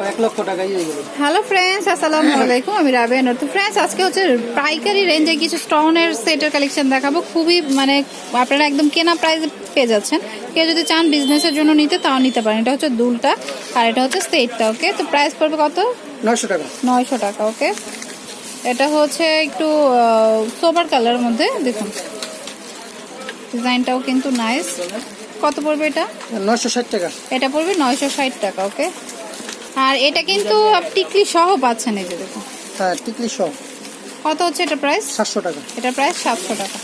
Hello friends আসসালামু আলাইকুম। আমি রাবেয়া তো ফ্রেন্ডস আজকে হচ্ছে পাইকারি রেঞ্জে কিছু স্টোনের সেটের কালেকশন দেখাবো। খুবই মানে আপনারা একদম কেনা প্রাইসে পেয়ে যাচ্ছেন। কেউ যদি চান বিজনেসের জন্য নিতে তাও নিতে পারেন। এটা হচ্ছে দুলটা আর এটা হচ্ছে সেটটা ওকে তো প্রাইস পড়বে কত? নয়শো টাকা। নয়শো টাকা ওকে এটা হচ্ছে একটু সোবার কালার মধ্যে দেখুন। ডিজাইনটাও কিন্তু নাইস কত পড়বে এটা? নয়শো ষাট টাকা। এটা পড়বে নয়শো ষাট টাকা ওকে আর এটা কিন্তু টিকলি সহ পাচ্ছেন এই যে দেখুন। হ্যাঁ টিকলি সহ। কত হচ্ছে এটা প্রাইস সাতশো টাকা। এটা প্রাইস সাতশো টাকা।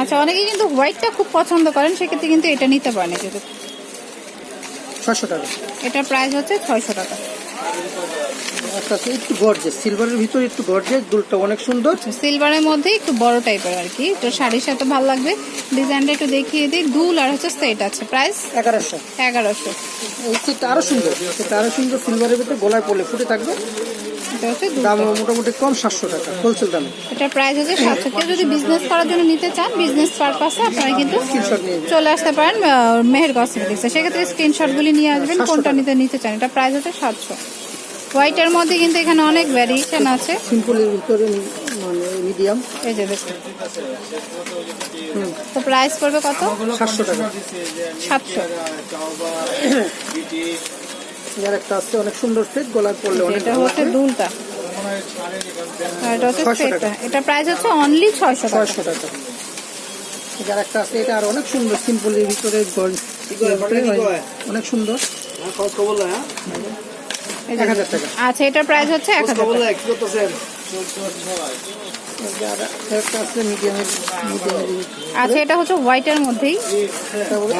আচ্ছা অনেকে কিন্তু হোয়াইটটা খুব পছন্দ করেন সেক্ষেত্রে কিন্তু এটা নিতে পারেন এই যে দেখুন। ছয়শো টাকা। এটার প্রাইস হচ্ছে ছয়শো টাকা। একটু গর্জেস সিলভারের ভিতরে একটু গর্জেস দুলটা অনেক সুন্দর। সিলভারের মধ্যে একটু বড় টাইপের আর কি। তো শাড়ির সাথে ভালো লাগবে। ডিজাইনটা একটু দেখিয়ে দিই। দুল আর হচ্ছে সেট আছে। প্রাইস এগারোশো। এগারোশো। সেটা সেটটা আরও সুন্দর। সেটা আরও সুন্দর। সিলভারের ভিতরে গলায় পড়লে ফুটে থাকবে। সেটা হচ্ছে দাম মোটামুটি কম সাতশো টাকা হোলসেল দাম। এটার প্রাইস হচ্ছে সাতশো। কেউ যদি বিজনেস করার জন্য নিতে চান বিজনেস পারপাসে আপনারা কিন্তু চলে আসতে পারেন মেহের কসমেটিক্সে সেক্ষেত্রে স্ক্রিনশটগুলি নিয়ে আসবেন কোনটা নিতে নিতে চান। এটা প্রাইস হচ্ছে সাতশো। হোয়াইটের মধ্যে কিন্তু এখানে অনেক ভ্যারিয়েশন আছে। সিম্পলের ভিতরে মিডিয়াম মানে এই যে দেখুন। তো প্রাইস পড়বে কত? 700 টাকা। 700 আর একটা আছে অনেক সুন্দর সেট গলার পড়লে এটা হচ্ছে দুলটা এটা হচ্ছে এটা প্রাইস হচ্ছে অনলি 600 টাকা। আছে এটা আর অনেক সুন্দর এক হাজার আচ্ছা প্রাইস হচ্ছে এক হাজার আচ্ছা এটা হচ্ছে হোয়াইটের মধ্যেই।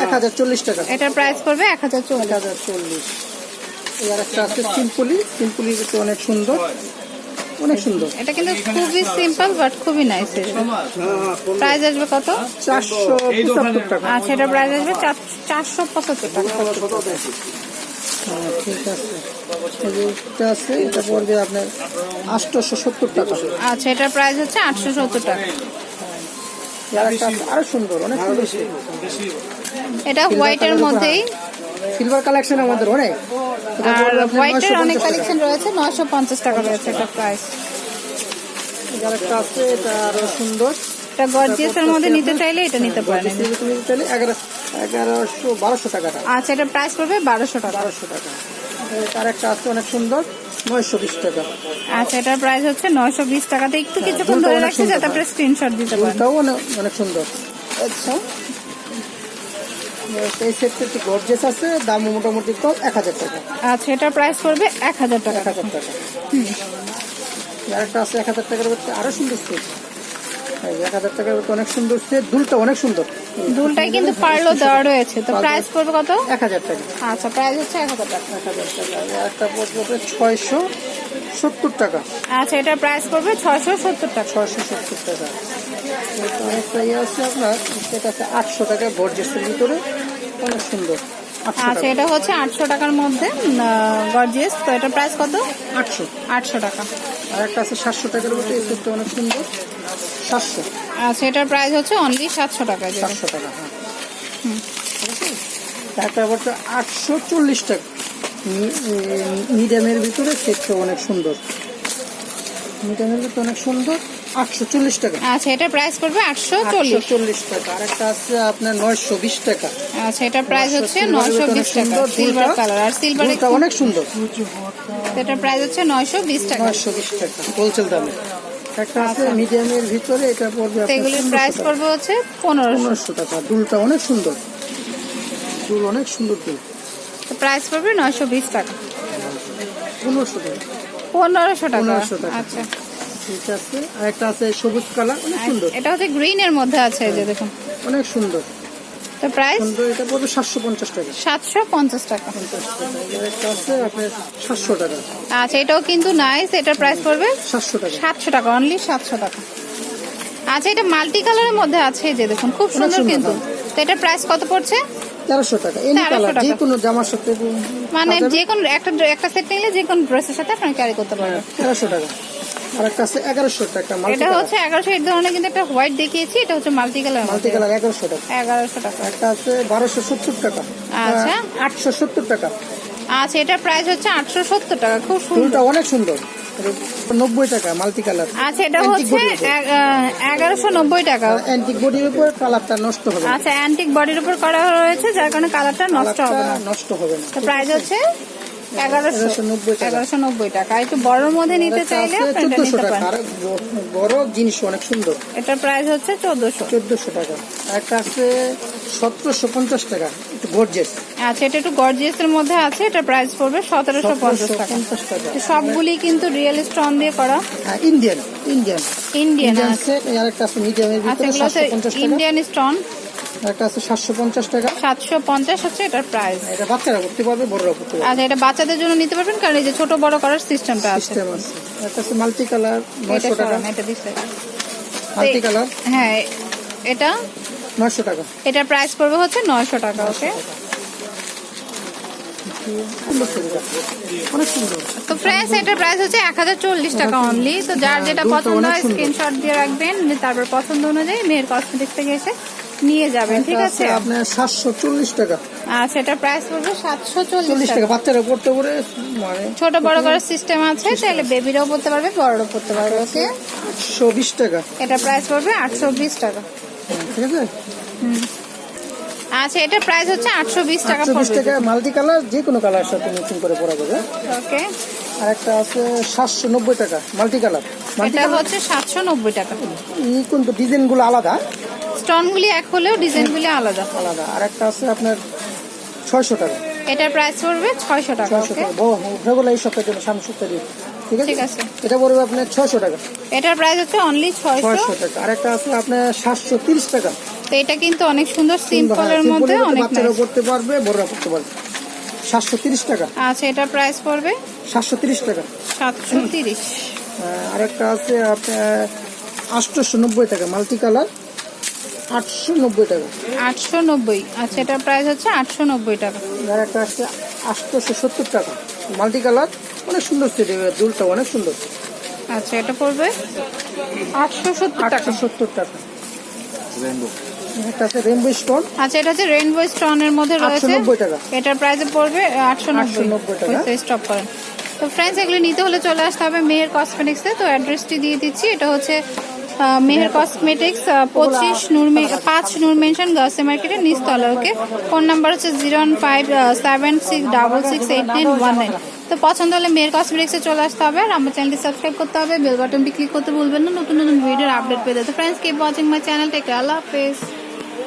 এক হাজার চল্লিশ টাকা। এটার প্রাইস পড়বে এক হাজার হাজার চল্লিশ। আর একটা আছে সিম্পলি সিম্পলি কিন্তু অনেক সুন্দর। অনেক সুন্দর। এটা কিন্তু খুবই সিম্পল বাট খুবই নাইস প্রাইস আসবে কত? চারশো পঁচাত্তর টাকা। আচ্ছা এটার প্রাইস আসবে চার- চারশো পঁচাত্তর টাকা। হ্যাঁ, ঠিক আছে। এটা আছে এটা পড়বে আপনার সত্তর টাকা। আচ্ছা এটার প্রাইস হচ্ছে আটশো সত্তর টাকা। আরও অনেক সুন্দর। এটা হোয়াইটের মধ্যেই সিলভার কালেকশন আমাদের অনেক আর হোয়াইটের অনেক কালেকশন রয়েছে নয়শো পঞ্চাশ টাকা রয়েছে এটা প্রাইস আছে এটা আরও সুন্দর। এটা গর্জিয়াসের মধ্যে নিতে চাইলে এটা নিতে পারেন। তুমি তাহলে এগারোশো বারোশো টাকাটা আচ্ছা এটা প্রাইস পড়বে বারোশো টাকা। বারোশো টাকা। আর একটা আছে অনেক সুন্দর নয়শো বিশ টাকা। আচ্ছা এটার প্রাইস হচ্ছে নয়শো বিশ টাকাতে। একটু কিছুক্ষণ ধরে রাখছি যাতে আপনার স্ক্রিনশট দিতে পারেন। অনেক সুন্দর। আচ্ছা। এই সেটটা একটু গর্জেস আছে দাম মোটামুটি কম এক হাজার টাকা। আচ্ছা এটার প্রাইস পড়বে এক হাজার টাকা। এক হাজার টাকা। আর একটা আছে এক হাজার টাকার মধ্যে আরও সুন্দর সেট এক হাজার টাকার মধ্যে অনেক সুন্দর সেট দুলটা অনেক সুন্দর। দুলটাই কিন্তু পার্লো দেওয়া রয়েছে। তো প্রাইস পড়বে কত? এক হাজার টাকা। আচ্ছা প্রাইস হচ্ছে এক হাজার টাকা। এক হাজার টাকা। একটা পড়বে ছয়শো সত্তর টাকা। আচ্ছা এটার প্রাইস পড়বে ছয়শো সত্তর টাকা। ছয়শো সত্তর টাকা। এটা অনেকটা ইয়ে আছে আপনার সেটা আছে আটশো টাকা গর্জেসের ভিতরে। অনেক সুন্দর। আচ্ছা এটা হচ্ছে আটশো টাকার মধ্যে গর্জিয়াস তো এটার প্রাইস কত? আটশো। আটশো টাকা। আর একটা আছে সাতশো টাকার মধ্যে এই সেটটা অনেক সুন্দর। সাতশো। আচ্ছা এটার প্রাইস হচ্ছে অনলি সাতশো টাকা। সাতশো টাকা হ্যাঁ। একটা আবার তো আটশো চল্লিশ টাকা। মিডিয়ামের ভিতরে সেটটা অনেক সুন্দর। মিডিয়ামের ভিতরে অনেক সুন্দর। আটশো চল্লিশ টাকা। আচ্ছা এটার প্রাইস পড়বে আটশো আটশো চল্লিশ চল্লিশ টাকা। আর একটা আছে আপনার নয়শো বিশ টাকা। আচ্ছা এটার প্রাইস হচ্ছে silver নয়শো অনেক বিশ টাকা। সুন্দর, সিলভার কালার আর সিলভার অনেক সুন্দর। এটার প্রাইস হচ্ছে নয়শো বিশ টাকা। নয়শো বিশ টাকা হোলসেল দামে। একটা আছে আচ্ছা। মিডিয়ামের ভিতরে এটা পড়বে এগুলির প্রাইস পড়বে হচ্ছে টাকা। দুলটা অনেক সুন্দর। দুল অনেক সুন্দর দুল। প্রাইস পড়বে নয়শো বিশ টাকা। পনেরোশো টাকা। পনেরোশো টাকা। 1500 টাকা। আচ্ছা। ঠিক আছে। আর একটা আছে সবুজ কালার অনেক সুন্দর। এটা হচ্ছে গ্রিন এর মধ্যে আছে এই যে দেখুন। অনেক সুন্দর। তো প্রাইস সুন্দর এটা পড়বে সাতশো পঞ্চাশ টাকা। আছে আপনার টাকা। আচ্ছা এটাও কিন্তু নাইস এটার প্রাইস পড়বে? সাতশো টাকা। অনলি আচ্ছা এটা মাল্টি কালারের মধ্যে আছে যে দেখুন খুব সুন্দর সুন্দর কিন্তু। তো এটার প্রাইস কত পড়ছে? তেরোশো টাকা এনি কালার যে কোনো জামার সাথে মানে যে কোনো একটা একটা সেট নিলে যে কোনো ড্রেসের সাথে আপনি ক্যারি করতে পারবেন তেরোশো টাকা। আর একটা আছে টাকা মাল্টি এটা হচ্ছে এগারোশো এই ধরনের কিন্তু একটা হোয়াইট দেখিয়েছি এটা হচ্ছে মাল্টি কালার মাল্টি কালার এগারোশো টাকা। এগারোশো টাকা। একটা আছে বারোশো সত্তর টাকা। আচ্ছা। আটশো সত্তর টাকা। আচ্ছা এটার প্রাইস হচ্ছে আটশো সত্তর টাকা খুব সুন্দর। ফুলটা অনেক সুন্দর। নব্বই টাকা মাল্টি কালার আচ্ছা এটা হচ্ছে body উপর। এগারোশো নব্বই টাকা। অ্যান্টিক বডির উপর কালারটা নষ্ট হবে আচ্ছা অ্যান্টিক বডির উপর করা রয়েছে যার কারণে কালারটা নষ্ট হবে না। নষ্ট হবে না। প্রাইস হচ্ছে এগারোশো 1190 টাকা। এগারোশো নব্বই টাকা। একটু বড়র মধ্যে নিতে চাইলে আপনারা এটা চোদ্দশো নিতে টাকা। পারেন। আর বড় জিনিস অনেক সুন্দর। এটার প্রাইস হচ্ছে চোদ্দশো। চোদ্দশো টাকা। একটা আছে সতেরোশো পঞ্চাশ টাকা। একটু গর্জেস আচ্ছা এটা একটু গর্জিয়াস এর মধ্যে আছে। এটার প্রাইস পড়বে সতেরোশো পঞ্চাশ টাকা। সবগুলি কিন্তু রিয়েল স্টোন দিয়ে করা। ইন্ডিয়ান ইন্ডিয়ান ইন্ডিয়ান ইন্ডিয়ান আছে। আর একটা আছে মিডিয়ামের ভিতরে এগুলো হচ্ছে সাতশো পঞ্চাশ টাকা। ইন্ডিয়ান স্টোন একটা আছে সাতশো পঞ্চাশ টাকা। সাতশো পঞ্চাশ হচ্ছে এটার প্রাইস এটা বাচ্চারা করতে পারবে বড়রা করতে পারবে আচ্ছা এটা বাচ্চাদের জন্য নিতে পারবেন? কারণ এই যে ছোট বড় করার সিস্টেমটা আছে। সিস্টেম আছে। একটা আছে মাল্টি কালার এটা নয়শো টাকা। সরান, এটা মাল্টি কালার হ্যাঁ এটা? নয়শো টাকা। এটার প্রাইস পড়বে হচ্ছে নয়শো টাকা ওকে সুন্দর সুন্দর। অনেক সুন্দর। তো ফ্রেন্ডস এটার প্রাইস হচ্ছে এক হাজার চল্লিশ টাকা অনলি তো যার যেটা পছন্দ হয় স্ক্রিনশট দিয়ে রাখবেন। তারপর পছন্দ অনুযায়ী মেয়ের কসমেটিক্স থেকে এসে নিয়ে যাবেন ঠিক আছে? আপনার সাতশো চল্লিশ টাকা। আর সেটার প্রাইস পড়বে সাতশো চল্লিশ টাকা। বাচ্চারা পড়তে পড়ে মানে ছোট বড় করার সিস্টেম আছে তাহলে বেবিরাও পড়তে পারবে বড়রাও পড়তে পারবে ওকে একশো বিশ টাকা। এটা প্রাইস পড়বে আটশো বিশ টাকা। ঠিক আছে? আচ্ছা এটার প্রাইস হচ্ছে আটশো বিশ টাকা একশো বিশ টাকা মাল্টি কালার যে কোনো কালার সাথে ম্যাচিং করে পরা যাবে ওকে। আর একটা আছে সাতশো নব্বই টাকা মাল্টি কালার এটা হচ্ছে সাতশো নব্বই টাকা। ই কিন্তু ডিজাইনগুলো আলাদা। স্টোনগুলি এক হলেও ডিজাইনগুলি আলাদা। আলাদা। আর একটা আছে আপনার ছয়শো টাকা। এটার প্রাইস পড়বে ছয়শো টাকা ওকে? বড় এই সপ্তাহের জন্য সামনে সপ্তাহে ঠিক আছে? ঠিক আছে। এটা পড়বে আপনার ছয়শো টাকা। এটার প্রাইস হচ্ছে অনলি ছয়শো। টাকা। আর একটা আছে আপনার সাতশো তিরিশ টাকা। তো এটা কিন্তু অনেক সুন্দর সিম্পলের মধ্যে অনেক বাচ্চারা। করতে পারবে বড়রা করতে পারবে। সাতশো তিরিশ টাকা। আচ্ছা এটার প্রাইস পড়বে? সাতশো তিরিশ টাকা। সাতশো তিরিশ। আর একটা আছে আপনার আটশোশো নব্বই টাকা মাল্টি কালার আটশো নব্বই টাকা। আটশো নব্বই। আচ্ছা এটার প্রাইস হচ্ছে আটশো নব্বই টাকা। আর একটা আটশোশো সত্তর টাকা। মাল্টি কালার অনেক সুন্দর সেট দুলটা অনেক সুন্দর। আচ্ছা এটা পড়বে আটশো সত্তর টাকা। আটশো সত্তর টাকা। একটা আছে স্টোন আচ্ছা এটা হচ্ছে স্টোনের মধ্যে রয়েছে। 890 টাকা। এটার প্রাইস পড়বে আটশো নব্বই। টাকা। স্টপ করেন। তো ফ্রেন্ডস এগুলো নিতে হলে চলে আসতে হবে কসমেটিক্সে তো অ্যাড্রেসটি দিয়ে দিচ্ছি। এটা হচ্ছে মেহের কসমেটিক্স পঁচিশ নূর পাঁচ নূর মেনশন গার্লস মার্কেটের নিচতলা, ওকে? ফোন নাম্বার হচ্ছে zero one five seven six double six eight nine one nine. তো পছন্দ হলে মেয়ের কসমেটিক্সে চলে আসতে হবে আর আমার চ্যানেলটি সাবস্ক্রাইব করতে হবে, বেল বাটনটি ক্লিক করতে ভুলবেন না, নতুন নতুন ভিডিওর আপডেট পেতে। তো friends keep watching my channel take আল্লাহ হাফেজ।